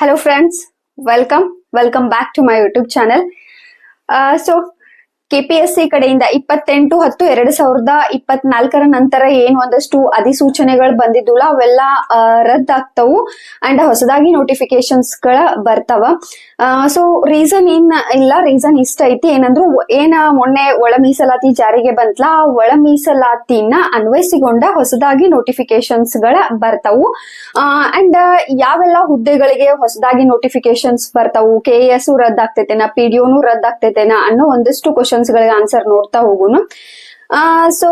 Hello friends, welcome. Welcome back to my YouTube channel. Uh, so KPSC ಕಡೆಯಿಂದ ಇಪ್ಪತ್ತೆಂಟು, ಹತ್ತು, ಎರಡ್ ಸಾವಿರದ ಇಪ್ಪತ್ನಾಲ್ಕರ ನಂತರ ಏನು ಒಂದಷ್ಟು ಅಧಿಸೂಚನೆಗಳು ಬಂದಿದ್ದುಲ್ಲ, ಅವೆಲ್ಲ ರದ್ದಾಗ್ತವು ಅಂಡ್ ಹೊಸದಾಗಿ ನೋಟಿಫಿಕೇಶನ್ಸ್ಗಳ ಬರ್ತಾವ. ಸೊ ರೀಸನ್ ಏನ್ ಇಲ್ಲ ರೀಸನ್ ಇಷ್ಟ ಐತಿ ಏನಂದ್ರು, ಏನ ಮೊನ್ನೆ ಒಳ ಮೀಸಲಾತಿ ಜಾರಿಗೆ ಬಂತಲ್ಲ ಆ ಒಳ ಮೀಸಲಾತಿನ ಅನ್ವಯಿಸಿಕೊಂಡ ಹೊಸದಾಗಿ ನೋಟಿಫಿಕೇಶನ್ಸ್ಗಳ ಬರ್ತಾವು. ಅಂಡ್ ಯಾವೆಲ್ಲ ಹುದ್ದೆಗಳಿಗೆ ಹೊಸದಾಗಿ ನೋಟಿಫಿಕೇಶನ್ಸ್ ಬರ್ತಾವು ಕೆ ಎಸ್ ರದ್ದಾಗ್ತೈತೆನಾ ಪಿ ಡಿ ರದ್ದಾಗ್ತೈತೆನಾ ಅನ್ನೋ ಒಂದಷ್ಟು ಕ್ವಶನ್ಸ್ ಗಳಿಗೆ ಆನ್ಸರ್ ನೋಡ್ತಾ ಹೋಗುನು. ಸೊ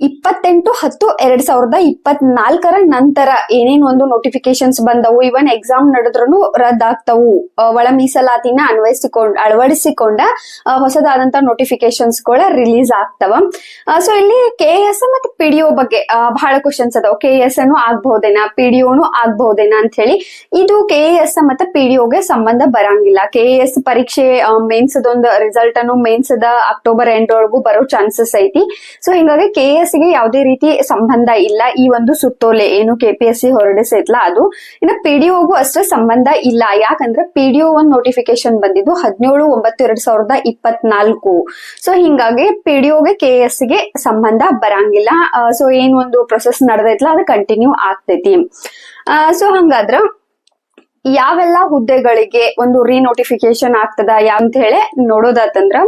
ಇಪ್ಪತ್ತೆಂಟು ಹತ್ತು ಎರಡ್ ಸಾವಿರದ ಇಪ್ಪತ್ನಾಲ್ಕರ ನಂತರ ಏನೇನ್ ಒಂದು ನೋಟಿಫಿಕೇಶನ್ಸ್ ಬಂದವು ಇವನ್ ಎಕ್ಸಾಮ್ ನಡೆದ್ರು ರದ್ದಾಗ್ತವು. ಒಳ ಮೀಸಲಾತಿನ ಅನ್ವಯಿಸಿಕೊಂಡ್, ಅಳವಡಿಸಿಕೊಂಡ ಹೊಸದಾದಂತ ನೋಟಿಫಿಕೇಶನ್ಸ್ಗಳ ರಿಲೀಸ್ ಆಗ್ತವ. ಸೊ ಇಲ್ಲಿ ಕೆ ಎಸ್ ಮತ್ತೆ ಪಿ ಡಿ ಬಗ್ಗೆ ಬಹಳ ಕ್ವಶನ್ಸ್ ಅದಾವ. ಕೆ ಎಸ್ ಅನ್ನು ಆಗ್ಬಹುದೇನಾ ಪಿ ಡಿಒನು ಆಗ್ಬಹುದೇನಾ ಅಂತ ಹೇಳಿ ಇದು ಕೆ ಎಸ್ ಮತ್ತೆ ಪಿ ಡಿಒಗೆ ಸಂಬಂಧ ಬರಂಗಿಲ್ಲ. ಕೆ ಎಸ್ ಪರೀಕ್ಷೆ ಮೇನ್ಸ್ ಒಂದು ರಿಸಲ್ಟ್ ಅನ್ನು ಮೇನ್ಸ್ ದ ಅಕ್ಟೋಬರ್ ಎಂಡ್ ಒಳಗೂ ಬರೋ ಚಾನ್ಸಸ್ ಐತಿ. ಸೊ ಹಿಂಗಾಗಿ ಕೆ ಎಸ್ ಗೆ ಯಾವುದೇ ರೀತಿ ಸಂಬಂಧ ಇಲ್ಲ. ಈ ಒಂದು ಸುತ್ತೋಲೆ ಏನು ಕೆಪಿಎಸ್ಸಿ ಹೊರಡಿಸೈತ್ಲ ಅದು. ಇನ್ನು ಪಿ ಡಿ ಓಗೂ ಅಷ್ಟೇ ಸಂಬಂಧ ಇಲ್ಲ. ಯಾಕಂದ್ರೆ ಪಿ ಡಿ ಒ ಒಂದ್ ನೋಟಿಫಿಕೇಶನ್ ಬಂದಿದ್ದು ಹದಿನೇಳು ಒಂಬತ್ತು ಎರಡ್ ಸಾವಿರದ ಇಪ್ಪತ್ನಾಲ್ಕು. ಸೊ ಹಿಂಗಾಗಿ ಪಿ ಡಿ ಓಗೆ ಕೆ ಎಸ್ಗೆ ಸಂಬಂಧ ಬರಂಗಿಲ್ಲ. ಸೊ ಏನ್ ಒಂದು ಪ್ರೊಸೆಸ್ ನಡೆದೈತ್ಲ, ಅದು ಕಂಟಿನ್ಯೂ ಆಗ್ತೈತಿ. ಸೊ ಹಂಗಾದ್ರ ಯಾವೆಲ್ಲ ಹುದ್ದೆಗಳಿಗೆ ಒಂದು ರೀನೋಟಿಫಿಕೇಶನ್ ಆಗ್ತದ ಅಂತ ಹೇಳಿ ನೋಡೋದಾತಂದ್ರ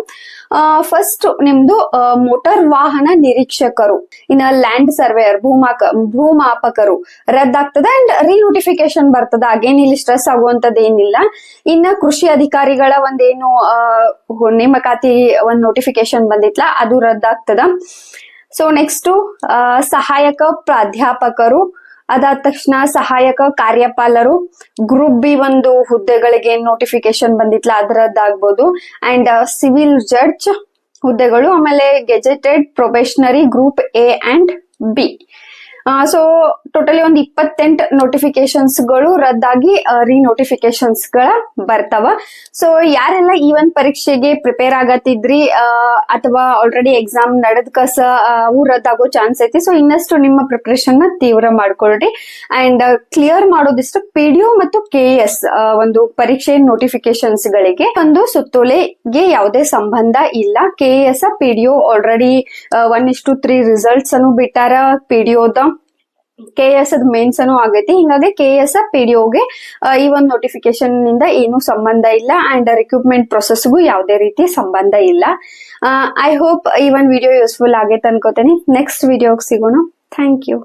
ಫಸ್ಟ್ ನಿಮ್ದು ಮೋಟಾರ್ ವಾಹನ ನಿರೀಕ್ಷಕರು, ಇನ್ನ ಲ್ಯಾಂಡ್ ಸರ್ವೇಯರ್ ಭೂಮಾಕ, ಭೂಮಾಪಕರು ರದ್ದಾಗ್ತದೆ ಅಂಡ್ ರೀನೋಟಿಫಿಕೇಶನ್ ಬರ್ತದ ಅಗೇನ್ ಇಲ್ಲಿ ಸ್ಟ್ರೆಸ್ ಆಗುವಂತದ್ದು ಏನಿಲ್ಲ. ಇನ್ನ ಕೃಷಿ ಅಧಿಕಾರಿಗಳ ಒಂದೇನು ನೇಮಕಾತಿ ಒಂದ್ ನೋಟಿಫಿಕೇಶನ್ ಬಂದಿತ್ಲ, ಅದು ರದ್ದಾಗ್ತದ. ಸೊ ನೆಕ್ಸ್ಟ್ ಸಹಾಯಕ ಪ್ರಾಧ್ಯಾಪಕರು ಅದಾದ ತಕ್ಷಣ ಸಹಾಯಕ ಕಾರ್ಯಪಾಲರು ಗ್ರೂಪ್ ಬಿ ಒಂದು ಹುದ್ದೆಗಳಿಗೆ ನೋಟಿಫಿಕೇಶನ್ ಬಂದಿತ್ಲ, ಅದರದ್ದಾಗ್ಬೋದು. ಅಂಡ್ ಸಿವಿಲ್ ಜಡ್ಜ್ ಹುದ್ದೆಗಳು, ಆಮೇಲೆ gazetted probationary group A and B so totally ಒಂದು ಇಪ್ಪತ್ತೆಂಟು ನೋಟಿಫಿಕೇಶನ್ಸ್ಗಳು ರದ್ದಾಗಿ ರೀನೋಟಿಫಿಕೇಶನ್ಸ್ಗಳ ಬರ್ತಾವ. ಸೊ ಯಾರೆಲ್ಲ ಈ ಒಂದ್ ಪರೀಕ್ಷೆಗೆ ಪ್ರಿಪೇರ್ ಆಗತ್ತಿದ್ರಿ ಅಥವಾ ಆಲ್ರೆಡಿ ಎಕ್ಸಾಮ್ ನಡೆದ ಕಸ ಆ, ಅವು ರದ್ದಾಗೋ ಚಾನ್ಸ್ ಐತಿ. ಸೊ ಇನ್ನಷ್ಟು ನಿಮ್ಮ ಪ್ರಿಪರೇಷನ್ ತೀವ್ರ ಮಾಡ್ಕೊಳ್ರಿ. ಅಂಡ್ ಕ್ಲಿಯರ್ ಮಾಡೋದಿಷ್ಟು ಪಿ ಡಿ ಮತ್ತು ಕೆ ಎಸ್ ಒಂದು ಪರೀಕ್ಷೆ ನೋಟಿಫಿಕೇಶನ್ಸ್ ಗಳಿಗೆ. ಒಂದು ಸುತ್ತೋಲೆಗೆ ಯಾವುದೇ ಸಂಬಂಧ ಇಲ್ಲ. K S P D already one ಇಷ್ಟು ತ್ರೀ ರಿಸಲ್ಟ್ಸ್ ಅನ್ನು ಬಿಟ್ಟಾರ. ಪಿ ಡಿ ಕೆ ಎಸ್ ಅದ್ ಮೇನ್ಸ್ ಅನ್ನು ಆಗೈತಿ. ಹಿಂಗಾಗಿ ಕೆ ಎಸ್ ಪಿ ಡಿ ಒಗೆ ಈ ಒಂದು ನೋಟಿಫಿಕೇಶನ್ನಿಂದ ಏನು ಸಂಬಂಧ ಇಲ್ಲ ಅಂಡ್ ರಿಕ್ರೂಟ್ಮೆಂಟ್ ಪ್ರೊಸೆಸ್ಗೂ ಯಾವುದೇ ರೀತಿ ಸಂಬಂಧ ಇಲ್ಲ. ಐ ಹೋಪ್ ಈ ಒಂದು ವಿಡಿಯೋ ಯೂಸ್ಫುಲ್ ಆಗೈತೆ ಅನ್ಕೋತೀನಿ. ನೆಕ್ಸ್ಟ್ ವಿಡಿಯೋಗೆ ಸಿಗೋಣ. Thank you